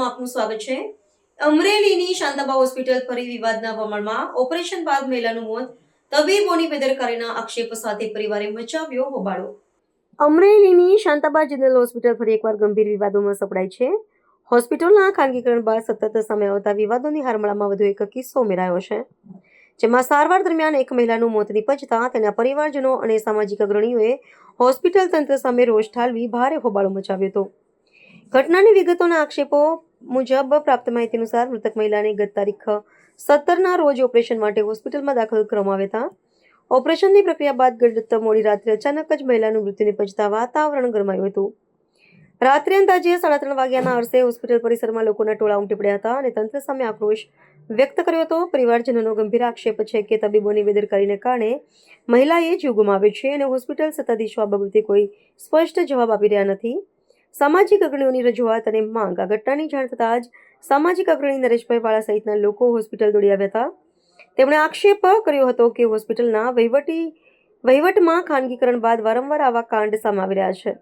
ન્યૂઝમાં આપનું સ્વાગત છે. અમરેલીની શાંતાબા હોસ્પિટલ ફરી વિવાદના વમળમાં ઓપરેશન બાદ મહિલાનું મોત તબીબોની બેદરકારીના આક્ષેપ સાથે પરિવારે મચાવ્યો હોબાળો. અમરેલીની શાંતાબા જનરલ હોસ્પિટલ ફરી એકવાર ગંભીર વિવાદોમાં સપડાઈ છે. હોસ્પિટલના ખાનગીકરણ બાદ સતત સામે આવતા વિવાદોની હારમાળામાં વધુ એક કિસ્સો ઉમેરાયો છે. જેમાં સારવાર દરમિયાન એક મહિલાનું મોત નીપજતા તેના પરિવારજનો અને સામાજિક અગ્રણીઓએ હોસ્પિટલ તંત્ર સામે રોષ ઠાલવી ભારે હોબાળો મચાવ્યો હતો. ઘટનાની વિગતોના આક્ષેપો મુજબ પ્રાપ્ત માહિતી અનુસાર મૃતક મહિલાને ગત તારીખ સત્તરના રોજ ઓપરેશન માટે હોસ્પિટલમાં દાખલ કરવામાં આવ્યા હતા. ઓપરેશનની પ્રક્રિયા બાદ ગત મોડી રાત્રે અચાનક જ મહિલાનું મૃત્યુ નિપજતા વાતાવરણ ગરમાયું હતું. રાત્રે અંદાજે સાડા ત્રણ વાગ્યાના અરસે હોસ્પિટલ પરિસરમાં લોકોના ટોળા ઉમટી પડ્યા હતા અને તંત્ર સામે આક્રોશ વ્યક્ત કર્યો હતો. પરિવારજનોનો ગંભીર આક્ષેપ છે કે તબીબોની બેદરકારીને કારણે મહિલાએ જીવ ગુમાવ્યો છે અને હોસ્પિટલ સત્તાધીશો આ બાબતે કોઈ સ્પષ્ટ જવાબ આપી રહ્યા નથી. સામાજિક અગ્રણીઓની રજૂઆત અને માંગ. આ ઘટનાની જાણ થતાં જ સામાજિક અગ્રણી નરેશભાઈ વાળા સહિતના લોકો હોસ્પિટલ દોડી આવ્યા હતા. તેમણે આક્ષેપ કર્યો હતો કે હોસ્પિટલના વહીવટી, વહીવટમાં ખાનગીકરણ બાદ વારંવાર આવા કાંડ સામે આવી રહ્યા છે.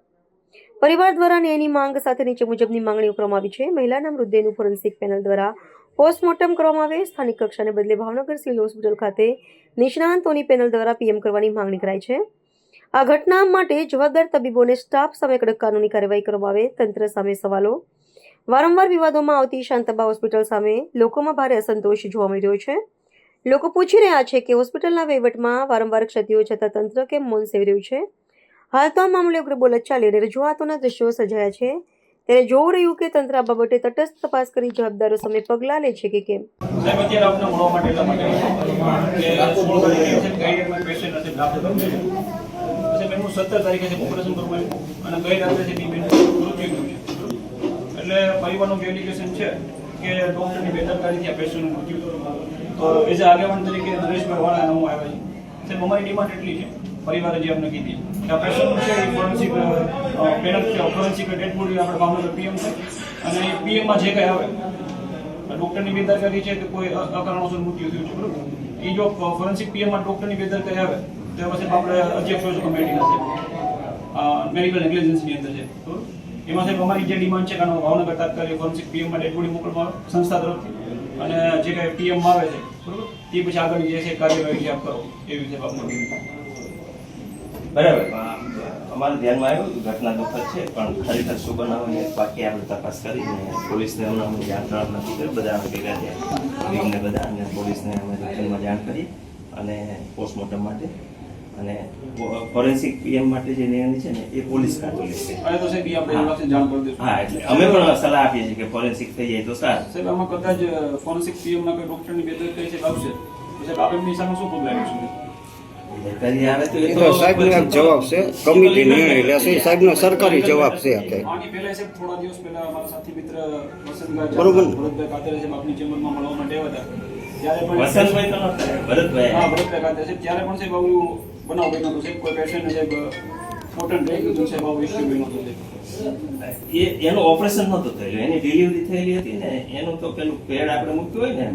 પરિવાર દ્વારા ન્યાયની માંગ સાથે નીચે મુજબની માંગણીઓ કરવામાં આવી છે. મહિલાના મૃતદેહનું ફોરેન્સિક પેનલ દ્વારા પોસ્ટમોર્ટમ કરવામાં આવે. સ્થાનિક કક્ષાને બદલે ભાવનગર સિવિલ હોસ્પિટલ ખાતે નિષ્ણાંતોની પેનલ દ્વારા પીએમ કરવાની માંગણી કરાઈ છે. આ ઘટના માટે જવાબદાર તબીબોને સ્ટાફ સામે કડક કાનૂની કાર્યવાહી કરવામાં આવે, તંત્ર સામે સવાલો. વારંવાર વિવાદોમાં આવતી શાંતબા હોસ્પિટલ સામે લોકોમાં ભારે અસંતોષ જોવા મળી રહ્યો છે. લોકો પૂછી રહ્યા છે કે હોસ્પિટલના વહીવટમાં વારંવાર ક્ષતિઓ છતાં તંત્ર કેમ મૌન સેવી રહ્યું છે? હાલ તો આ મામલે ઉગ્ર બોલત ચાલી અને રજૂઆતોના દ્રશ્યો સર્જાયા છે. ત્યારે જોવું રહ્યું કે તંત્ર આ બાબતે તટસ્થ તપાસ કરી જવાબદારો સામે પગલાં લે છે કે કેમ? સાહેબ પેશન્ટ એમનું સત્તર તારીખે છે ઓપરેશન કરવું અને ગઈ રાત્રે છે છે. એટલે પરિવારનું જે છે કે ડૉક્ટરની બેદરકારીથી આ પેશન્ટનું મૃત્યુ તો એઝ અ આગેવાન તરીકે નરેશભાઈ વાળા હું આવ્યા છું સાહેબ, અમારી ડિમાન્ડ એટલી છે? પરિવારે જે અમને કીધી. કે આ પેશન્ટનું છે એ ફોરેન્સિક પેનલ છે ફોરેન્સિક ડેડ બોડી આપણે ભાવનગર પીએમ છે. અને એ પીએમમાં જે કંઈ આવે ડોક્ટરની બેદરકારી છે કે કોઈ અકારણોસર મૃત્યુ થયું છે, બરાબર? એ જો ફોરેન્સિક પીએમમાં ડૉક્ટરની બેદરકારી આવે તો પછી આપણે અધ્યક્ષ કમિટીના છે મેડિકલ નેગ્લિજન્સની અંદર છે. તો એમાં સાહેબ અમારી જે ડિમાન્ડ છે કે આનો ભાવનગર તાત્કાલિક ફોરેન્સિક પીએમમાં ડેડ બોડી મોકલવામાં આવે સંસ્થા તરફથી અને જે કાંઈ પીએમમાં આવે છે, બરોબર? તે પછી આગળ જે છે કાર્યવાહી છે આપ કરો એવી રીતે આપણે બરાબર. અમારે ધ્યાનમાં આવ્યું ઘટના દુઃખદ છે, પણ ખરેખર શું બનાવીને બાકી આપણે તપાસ કરીને પોલીસને હમણાં અમે જાણ કરવા નથી કર્યું. બધા અમે ભેગા થયા. બધા અને પોલીસને અમે જાણ કરી અને પોસ્ટમોર્ટમ માટે અને ફોરેન્સિક પીએમ માટે જે નિર્ણય છે ને એ પોલીસ કાઢી લેશે. અને તો સાહેબ એ આપણે એ વખતે જાણ કરી દઈશું. હા એટલે અમે પણ સલાહ આપીએ છીએ કે ફોરેન્સિક થઈ જાય તો સારું. સાહેબ આમાં કદાચ ફોરેન્સિક પીએમમાં કોઈ ડોક્ટરની બેદરકારી છે આવશે? તો સાહેબ આપણે એમની સામે શું પગલાં લઈશું બેદરકારી આવે તો એ તો સાહેબનો એક જવાબ છે. કમિટી નિર્ણય લેશે. સાહેબનો સરકારી જવાબ છે આપણે આની પહેલા સાહેબ થોડા દિવસ પહેલા અમારા સાથી મિત્ર વસંતભાઈ બરોબર. ભરતભાઈ કાતરે સાહેબ આપની ચેમ્બરમાં મળવા માટે આવ્યા હતા. ત્યારે પણ વસંતભાઈ તો નહોતા હા ભરતભાઈ ભરતભાઈ કાતરે સાહેબ ત્યારે પણ સાહેબ આવું બનાવ બન્યો હતો સાહેબ કોઈ પેશન્ટ સાહેબ પોટન્ટ રહી ગયું હતું સાહેબ આવું ઇસ્યુ બન્યો હતો એ એનું ઓપરેશન નહોતું થયેલું. એની ડિલિવરી થયેલી હતી ને એનું તો પેલું પેડ આપણે મૂક્યું હોય ને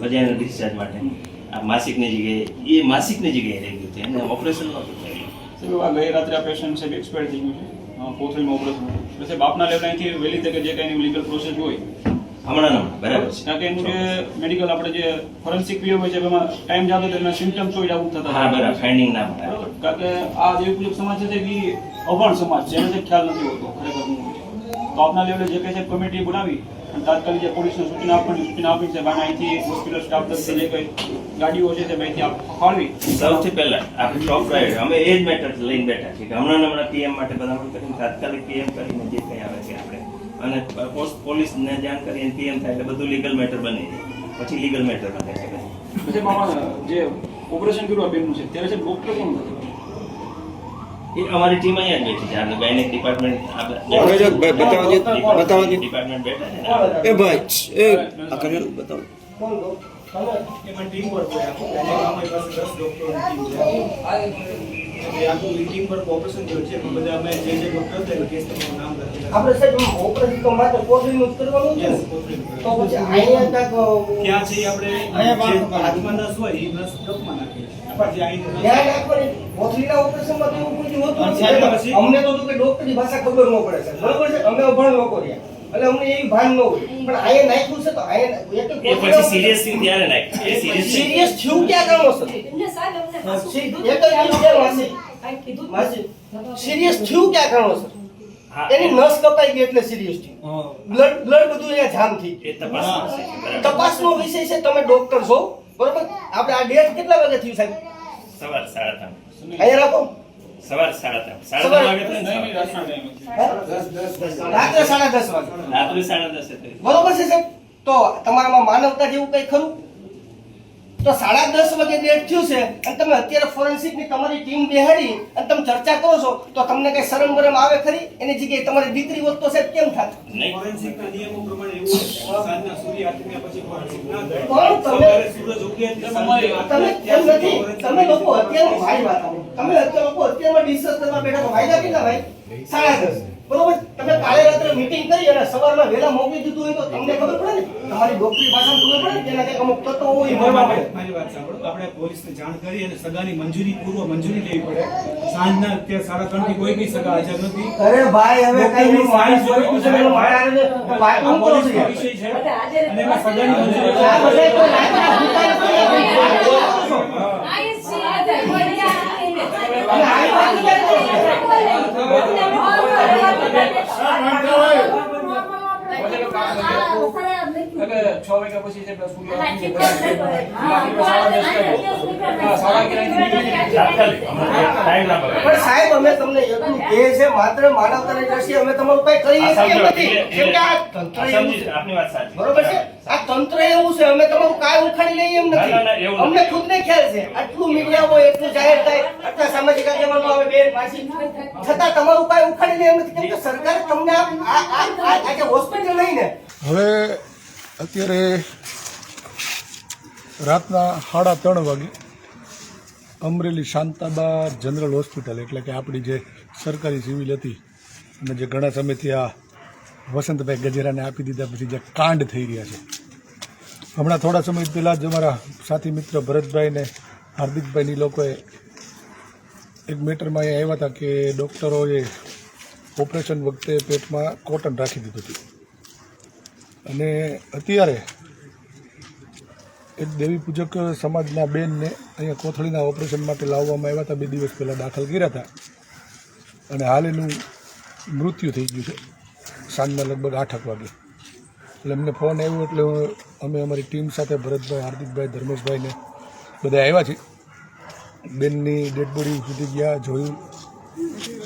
વજાના ડિસ્ચાર્જ માટે. આ માસિકની જગ્યાએ એ માસિકની જગ્યાએ રહી ગયું હતું. એને ઓપરેશન નહોતું થયેલું. સાહેબ આ ગઈ રાત્રે આ પેશન્ટ સાહેબ એક્સપાયર થઈ ગયું છે. અ, કોથળીમાં ઓપરેશન એટલે સાહેબ આપના લેવલ અહીંથી વહેલી તકે જે કાંઈ લીગલ પ્રોસેસ હોય હમણાં બરાબર છે. કારણ કે એનું જે મેડિકલ આપણે જે ફોરેન્સિક પીઓ હોય છે એમાં ટાઈમ જતો તો એના સિમ્પટમ્સ હોય આવું થતા હા બરાબર. ફાઇન્ડિંગ ના મળે કારણ કે આ જે પૂજક સમાજ છે તે બી અભણ સમાજ છે. એને ખ્યાલ નથી હોતો ખરેખર. તો આપના લેવલે જે કહે છે કમિટી બનાવી અને તાત્કાલિક જે પોલીસને સૂચના આપવાની સૂચના આપી છે બાના અહીંથી હોસ્પિટલ સ્ટાફ તરફથી જે કંઈ ગાડીઓ છે તે અહીંથી આપ ફાળવી. સૌથી પહેલા આપણે ટોપ પ્રાયોરિટી અમે એ જ મેટર લઈને બેઠા છીએ હમણાં હમણાં પીએમ માટે બધા કરીને તાત્કાલિક પીએમ કરીને જે કંઈ અને પોસ્ટ પોલીસને જાણ કરીને પીએમ થાય એટલે બધું લીગલ મેટર બની જાય. પછી લીગલ મેટર બને છે પછી મામા જે ઓપરેશન કર્યું આ બેનનું છે ત્યારે છે ડોક્ટર કોણ એ અમારી ટીમ અહીંયા જ બેઠી છે. આપણે ગાયનેક ડિપાર્ટમેન્ટ હવે જો ભાઈ બતાવો જે- બતાવો જે. ડિપાર્ટમેન્ટ બેઠા એ ભાઈ એ આ કનેલ બતાવો. એમાં ટીમ વર્ક હોય આખું. અમારી પાસે દસ ડોક્ટરોની ટીમ છે. આખું વર્ક ઓપરેશન થયું છે. બધા અમે જે જે ડોક્ટર હતા કેસ તમારું નામ લખેલા આપણે સાહેબ ઓપરેશન તો માત્ર કરવાનું Yes, ને? તો પછી અહીંયા કાંઈક ત્યાં છે આપણે અહીંયા હાથમાં નસ હોય એ નસ નાખીએ પછી અહીં રાખવાની ઓપરેશનમાં તો એવું કોઈ હોતું નથી. અમને તો કે ડોક્ટરની ભાષા ખબર ન પડે છે બરોબર છે? અમે અભણ લોકો રહ્યા. એટલે અમને એવી ભાન ન હોય. પણ અહીંયા નાખ્યું છે તો એ પછી સિરિયસ થયું ત્યારે નાખ એ સિરિયસ સિરિયસ થયું. ક્યાં. માસી. સિરિયસ થયું ક્યાં કારણોસર હા. એની નસ કપાઈ ગઈ એટલે સિરિયસ થયું. બ્લડ બ્લડ બધું અહીંયા જામ થઈ તપાસનો વિષય છે તમે ડોક્ટર છો બરોબર? આપણે આ ડેટ કેટલા વાગે થયું સાહેબ? સવાર સાડા ત્રણ. અહીંયા રાખો. સવાર સાડા ત્રણ. સાડા ત્રણ વાગે. રાત્રે સાડા દસ વાગે. રાત્રે સાડા દસ બરોબર છે સાહેબ? તો તમારામાં માનવતા જેવું કઈ ખરું? તો સાડા દસ વાગે ડેટ થયું છે અને તમે અત્યારે ફોરેન્સિકની તમારી ટીમ બેહાડી અને તમે ચર્ચા કરો છો તો તમને કઈ શરમ ગરમ આવે ખરી? એની જગ્યાએ તમારી દીકરી હોત તો સાહેબ કેમ થાત? ફોરેન્સિકના નિયમો પ્રમાણે એવું સાંજના સૂર્ય આથમ્યા પછી ફોરેન્સિક ના થાય. પણ તમે- સૂરજ ઉગે તમે આથમે નથી તમે લોકો અત્યારે ભાઈ વાત તમે અત્યારે લોકો અત્યારમાં ડિસ્કસ કરવા બેઠા તો વાયદા કેટલા ભાઈ? સાડા દસ. બરોબર? તમે કાલે રાત્રે મીટિંગ કરી અને સવારમાં વહેલા મોકલી દીધું હોય તો તમને ખબર પડે ને? તમારી ડોક્ટરી ભાષામાં ખબર પડે ને? કંઈક અમુક તત્વો હોય પડે મારી વાત સાંભળો. આપણે પોલીસને જાણ કરી અને સગાની મંજૂરી પૂર્વ મંજૂરી લેવી પડે. સાંજના અત્યારે સાડા ત્રણથી કોઈ બી સગા હાજર નથી. અરે ભાઈ હવે કઈ નહીં માણસ જોઈ પૂછે એનો ભાઈ. વિષય છે. અને એમાં સગાની મંજૂરી આ બધા કોઈ લાયકાત ભૂતાય નથી. અને આવી વાત ક્યાં કરો છો? એટલે છ વાગ્યા પછી છે પેલા સૂર્ય જાય. સાડા અગિયાર સાહેબ અમે તમને એટલું કહે છે માત્ર માનવતાની દ્રષ્ટિએ અમે તમારું કઈ કરી નથી કેમ કે આ તંત્ર એવું છે આપની વાત સાચી બરોબર છે આ તંત્ર એવું છે અમે તમારું કાય ઉખાડી લઈએ એમ ના, ના, ના, નથી અમને ખુદ ને ખ્યાલ છે આટલું મીડિયા હોય એટલું જાહેર થાય આટલા સામાજિક આગેવાનો આવે બેન પાછી છતાં તમારું કાય ઉખાડી લઈએ એમ નથી કેમ કે સરકાર તમને આ આ આ- આ આ જે હોસ્પિટલ નહીં ને હવે અત્યારે રાતના સાડા ત્રણ વાગે અમરેલી શાંતાબા જનરલ હોસ્પિટલ, એટલે કે આપણી જે સરકારી સિવિલ હતી, અને જે ઘણા સમયથી આ વસંતભાઈ ગજેરાને આપી દીધા પછી જે કાંડ થઈ રહ્યા છે. હમણાં થોડા સમય પહેલાં જ અમારા સાથી મિત્ર ભરતભાઈ ને હાર્દિકભાઈની લોકોએ એક મેટરમાં અહીંયા આવ્યા હતા કે ડૉક્ટરોએ ઓપરેશન વખતે પેટમાં કોટન રાખી દીધું હતું. અને અત્યારે એક દેવી પૂજક સમાજના બેનને અહીંયા કોથળીના ઓપરેશન માટે લાવવામાં આવ્યા હતા. બે દિવસ પહેલાં દાખલ કર્યા હતા. અને હાલ એનું મૃત્યુ થઈ ગયું છે. સાંજના લગભગ આઠક વાગે. એટલે એમને ફોન આવ્યો એટલે અમે અમારી ટીમ સાથે ભરતભાઈ, હાર્દિકભાઈ, ધર્મેશભાઈને બધા આવ્યા છે બેનની ડેડ બોડી સુધી ગયા, જોયું.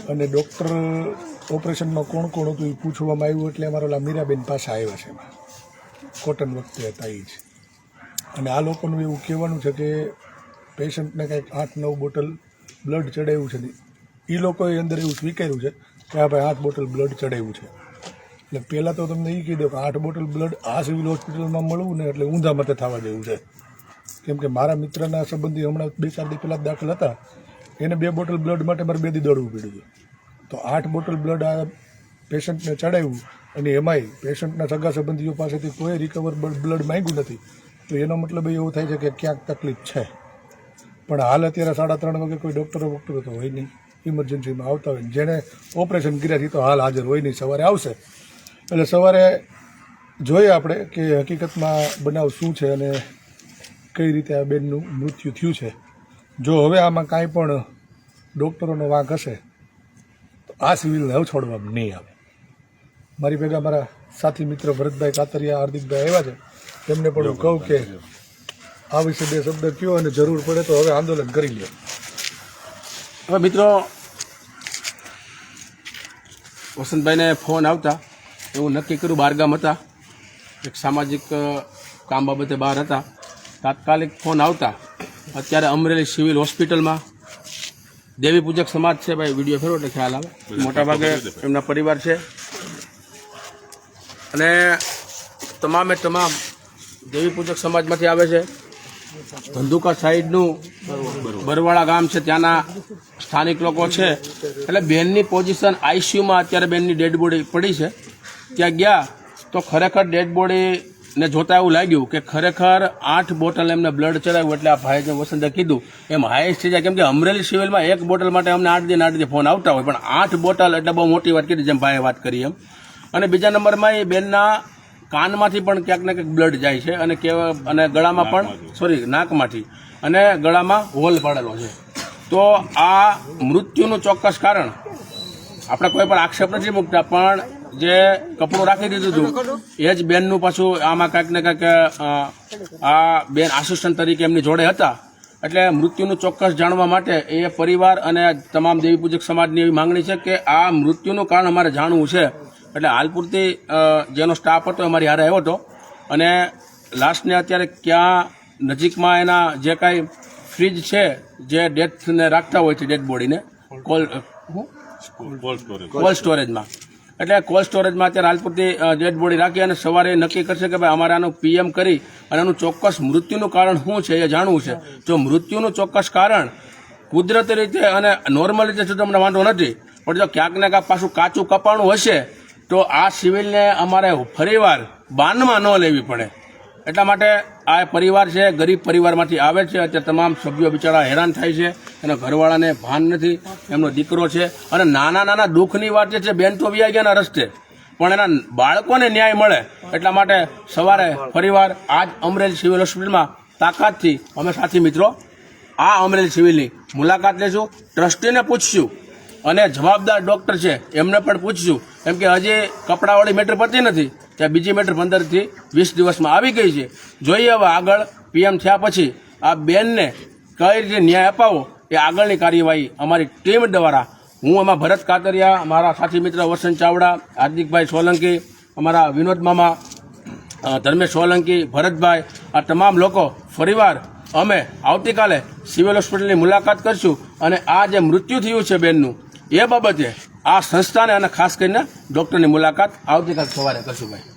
અને ડૉક્ટર ઓપરેશનમાં કોણ કોણ હતું એ પૂછવામાં આવ્યું એટલે અમારો ઓલા મીરાબેન પાસે આવ્યા છે એમાં. કોટન વખતે હતા એ જ. અને આ લોકોનું એવું કહેવાનું છે કે પેશન્ટને કંઈક આઠ નવ બોટલ બ્લડ ચડાવ્યું છે એ લોકોએ અંદર એવું સ્વીકાર્યું છે કે આ ભાઈ આઠ બોટલ બ્લડ ચડાવ્યું છે. એટલે પહેલાં તો તમને એ કહી દો કે આઠ બોટલ બ્લડ આ સિવિલ હોસ્પિટલમાં મળવું ને એટલે ઊંધા મતે થવા જેવું છે. કેમ કે મારા મિત્રના સંબંધી હમણાં બે ચાર દી પહેલાં દાખલ હતા. એને બે બોટલ બ્લડ માટે મારે બે દી દોડવું પડ્યું હતું. તો આઠ બોટલ બ્લડ આ પેશન્ટને ચડાવ્યું અને એમાંય પેશન્ટના સગા સંબંધીઓ પાસેથી કોઈ રિકવર બ્લડ માંગ્યું નથી. તો એનો મતલબ એવો થાય છે કે ક્યાંક તકલીફ છે. પણ હાલ અત્યારે સાડા ત્રણ વાગે કોઈ ડૉક્ટરો વોક્ટરો તો હોય નહીં. ઇમરજન્સીમાં આવતા હોય જેણે ઓપરેશન કર્યા છે તો હાલ હાજર હોય નહીં. સવારે આવશે. એટલે સવારે જોઈએ આપણે કે હકીકતમાં બનાવ શું છે અને કઈ રીતે આ બેનનું મૃત્યુ થયું છે. જો હવે આમાં કાંઈ પણ ડૉક્ટરોનો વાંક હશે આ સિવિલ હવે છોડવામાં નહીં આવે. મારી ભેગા મારા સાથી મિત્ર ભરતભાઈ કાતરિયા, હાર્દિકભાઈ આવ્યા છે. તેમને પણ હું કહું કે આ વિશે બે શબ્દ કયો અને જરૂર પડે તો હવે આંદોલન કરી લે. હવે મિત્રો, વસંતભાઈને ફોન આવતા. એવું નક્કી કર્યું બહારગામ હતા. એક સામાજિક કામ બાબતે બહાર હતા. તાત્કાલિક ફોન આવતા. અત્યારે અમરેલી સિવિલ હોસ્પિટલમાં દેવી પૂજક સમાજ છે ભાઈ વીડિયો ફેરવો એટલે ખ્યાલ આવે. મોટાભાગે એમના પરિવાર છે. અને તમામે તમામ દેવી પૂજક સમાજમાંથી આવે છે. ધંધુકા સાઈડનું બરવાળા ગામ છે ત્યાંના સ્થાનિક લોકો છે. એટલે બેનની પોઝિશન આઈસીયુમાં અત્યારે બેનની ડેડ બોડી પડી છે. ત્યાં ગયા તો ખરેખર ડેડ બોડીને જોતા એવું લાગ્યું કે ખરેખર આઠ બોટલ એમને બ્લડ ચડાવ્યું એટલે આ ભાઈ જે વસંતે કીધું એમ હાઈએસ્ટ થઈ જાય. કેમ કે અમરેલી સિવિલમાં એક બોટલ માટે અમને આઠ દિન આઠ દિન ફોન આવતા હોય પણ આઠ બોટલ એટલે બહુ મોટી વાત કરી જેમ ભાઈએ વાત કરી એમ. અને બીજા નંબરમાં એ બેનના કાનમાંથી પણ ક્યાંક ને ક્યાંક બ્લડ જાય છે અને કેવા અને ગળામાં પણ સોરી નાકમાંથી. અને ગળામાં હોલ પડેલો છે. તો આ મૃત્યુનું ચોક્કસ કારણ આપણે કોઈ પણ આક્ષેપ નથી મૂકતા પણ જે કપડું રાખી દીધું હતું. એ જ બેનનું પાછું આમાં કાંઈક ને કાંઈક આ બેન આસિસ્ટન્ટ તરીકે એમની જોડે હતા. એટલે મૃત્યુનું ચોક્કસ જાણવા માટે એ પરિવાર અને તમામ દેવી પૂજક સમાજની એવી માંગણી છે કે આ મૃત્યુનું કારણ અમારે જાણવું છે. એટલે હાલ પૂરતી જેનો સ્ટાફ હતો અમારી હારે આવ્યો હતો. અને લાસ્ટને અત્યારે ક્યાં નજીકમાં એના જે કાંઈ ફ્રીજ છે જે ડેથને રાખતા હોય છે ડેડ બોડીને કોલ કોલ્ડ સ્ટોરેજમાં એટલે કોલ્ડ સ્ટોરેજમાં અત્યારે હાલ પૂરતી ડેડ બોડી રાખી અને સવારે નક્કી કરશે કે ભાઈ અમારે આનું પીએમ કરી અને આનું ચોક્કસ મૃત્યુનું કારણ શું છે એ જાણવું છે. જો મૃત્યુનું ચોક્કસ કારણ કુદરતી રીતે અને નોર્મલ રીતે જો તમને વાંધો નથી. પણ જો ક્યાંક ને ક્યાંક પાછું કાચું કપાણું હશે, તો આ સિવિલને અમારે ફરીવાર બાનમાં ન લેવી પડે. એટલા માટે આ પરિવાર છે, ગરીબ પરિવારમાંથી આવે છે. અત્યારે તમામ સભ્યો બિચારા હેરાન થાય છે. એના ઘરવાળાને ભાન નથી. એમનો દીકરો છે. અને નાના નાના દુઃખની વાત છે, બેન તો વ્યાઈ ગયાના રસ્તે. પણ એના બાળકોને ન્યાય મળે. એટલા માટે સવારે ફરીવાર આજ અમરેલી સિવિલ હોસ્પિટલમાં તાકાતથી, અમે સાથી મિત્રો, આ અમરેલી સિવિલની મુલાકાત લેશું. ટ્રસ્ટીને પૂછશું. અને જવાબદાર ડૉક્ટર છે, એમને પણ પૂછશું. કેમ કે હજી કપડાવાળી મેટર પતી નથી. ત્યાં બીજી મેટર પંદરથી વીસ દિવસમાં આવી ગઈ છે. જોઈએ હવે આગળ પીએમ થયા પછી આ બેનને કઈ રીતે ન્યાય અપાવો એ આગળની કાર્યવાહી અમારી ટીમ દ્વારા હું એમાં ભરત કાતરિયા, મારા સાથી મિત્ર વસંત ચાવડા, હાર્દિકભાઈ સોલંકી, અમારા વિનોદ મામા ધર્મેશ સોલંકી, ભરતભાઈ, આ તમામ લોકો ફરીવાર અમે આવતીકાલે સિવિલ હોસ્પિટલની મુલાકાત કરીશું અને આ જે મૃત્યુ થયું છે બેનનું, એ બાબતે આ સંસ્થાને અને ખાસ કરીને ડૉક્ટરની મુલાકાત આવતીકાલ સવારે કરશું ભાઈ.